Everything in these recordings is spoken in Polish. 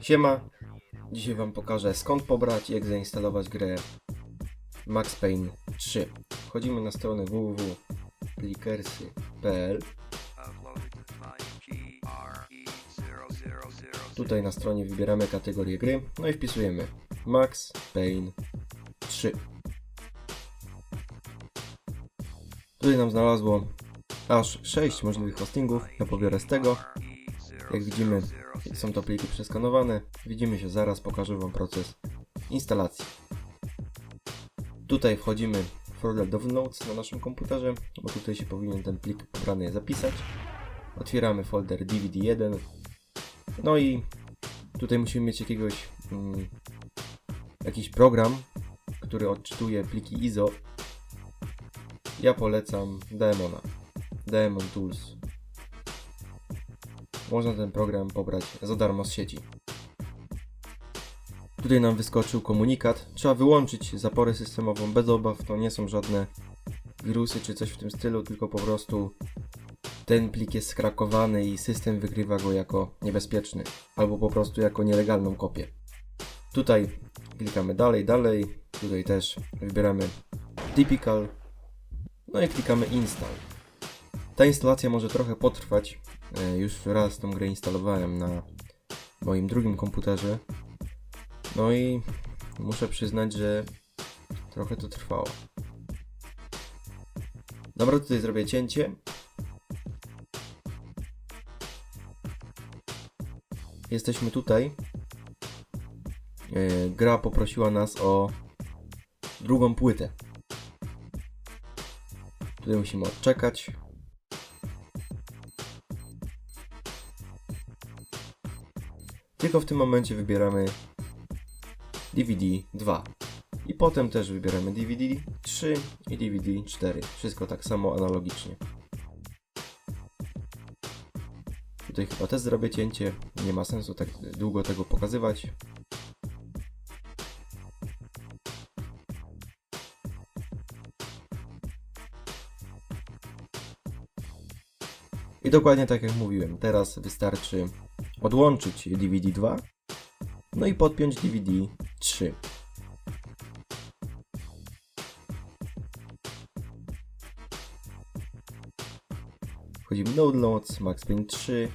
Siema, dzisiaj Wam pokażę skąd pobrać i jak zainstalować grę Max Payne 3. Wchodzimy na stronę www.plikersy.pl Tutaj na stronie wybieramy kategorię gry, no i wpisujemy Max Payne 3. Tutaj nam znalazło aż 6 możliwych hostingów, ja pobiorę z tego. Jak widzimy, są to pliki przeskanowane. Widzimy się zaraz, pokażę Wam proces instalacji. Tutaj wchodzimy w folder Downloads na naszym komputerze, bo tutaj się powinien ten plik pobrany zapisać. Otwieramy folder DVD1. No i tutaj musimy mieć jakiegoś mm, jakiś program, który odczytuje pliki ISO. Ja polecam Daemona. Daemon Tools. Można ten program pobrać za darmo z sieci. Tutaj nam wyskoczył komunikat. Trzeba wyłączyć zaporę systemową bez obaw. To nie są żadne wirusy czy coś w tym stylu, tylko po prostu ten plik jest skrakowany i system wykrywa go jako niebezpieczny albo po prostu jako nielegalną kopię. Tutaj klikamy dalej, dalej. Tutaj też wybieramy typical. No i klikamy install. Ta instalacja może trochę potrwać. E, Już raz tą grę instalowałem na moim drugim komputerze. No i muszę przyznać, że trochę to trwało. Dobra, tutaj zrobię cięcie. Jesteśmy tutaj. E, Gra poprosiła nas o drugą płytę. Tutaj musimy odczekać. Tylko w tym momencie wybieramy DVD 2. I potem też wybieramy DVD 3 i DVD 4. Wszystko tak samo analogicznie. Tutaj chyba też zrobię cięcie. Nie ma sensu tak długo tego pokazywać. I dokładnie tak jak mówiłem, teraz wystarczy odłączyć DVD 2, no i podpiąć DVD 3. Wchodzimy Downloads, Max Payne 3,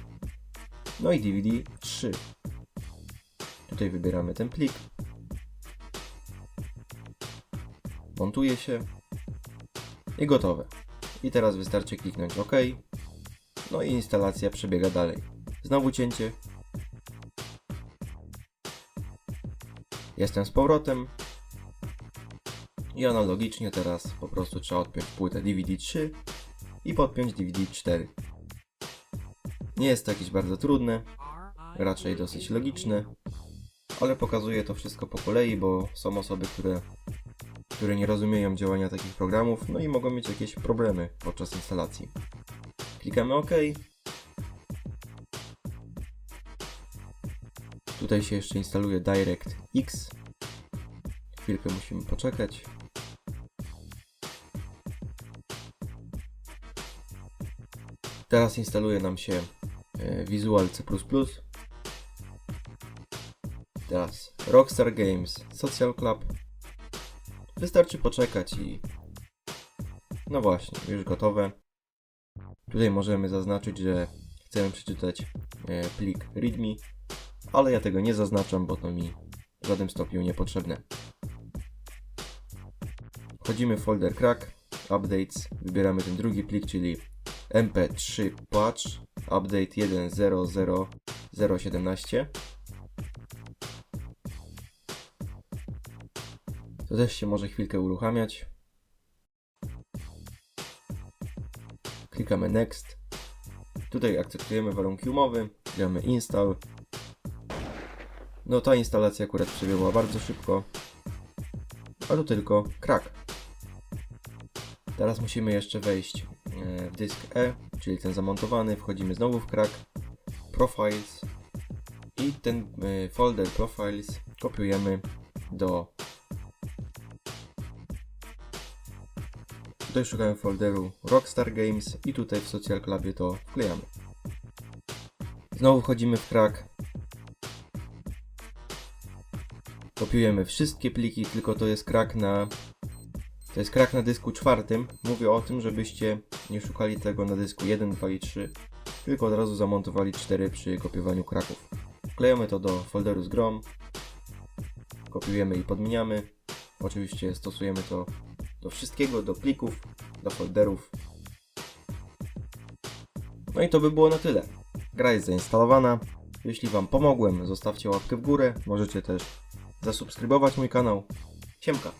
no i DVD 3. Tutaj wybieramy ten plik. Montuje się i gotowe. I teraz wystarczy kliknąć OK. No i instalacja przebiega dalej. Znowu cięcie. Jestem z powrotem. I analogicznie teraz po prostu trzeba odpiąć płytę DVD 3 i podpiąć DVD 4. Nie jest to jakieś bardzo trudne, raczej dosyć logiczne, ale pokazuję to wszystko po kolei, bo są osoby, które, które nie rozumieją działania takich programów, no i mogą mieć jakieś problemy podczas instalacji. Klikamy OK. Tutaj się jeszcze instaluje DirectX. Chwilkę musimy poczekać. Teraz instaluje nam się e, Visual C++. Teraz Rockstar Games Social Club. Wystarczy poczekać i... No właśnie, już gotowe. Tutaj możemy zaznaczyć, że chcemy przeczytać e, plik README, ale ja tego nie zaznaczam, bo to mi w żadnym stopniu niepotrzebne. Wchodzimy w folder crack, updates, wybieramy ten drugi plik, czyli mp3 patch update 1.0.0.17 To też się może chwilkę uruchamiać. Klikamy Next. Tutaj akceptujemy warunki umowy. Gramy Install. No ta instalacja akurat przebiegła bardzo szybko. A to tylko krak. Teraz musimy jeszcze wejść e, w dysk E, czyli ten zamontowany. Wchodzimy znowu w krak. Profiles. I ten e, folder Profiles kopiujemy do Tutaj szukamy folderu Rockstar Games i tutaj w Social Clubie to wklejamy. Znowu wchodzimy w krak. Kopiujemy wszystkie pliki, tylko to jest krak na... To jest krak na dysku czwartym. Mówię o tym, żebyście nie szukali tego na dysku 1, 2 i 3, tylko od razu zamontowali 4 przy kopiowaniu kraków. Wklejamy to do folderu z grom, kopiujemy i podmieniamy. Oczywiście stosujemy to do wszystkiego, do plików, do folderów. No i to by było na tyle. Gra jest zainstalowana. Jeśli Wam pomogłem, zostawcie łapkę w górę. Możecie też zasubskrybować mój kanał. Siemka!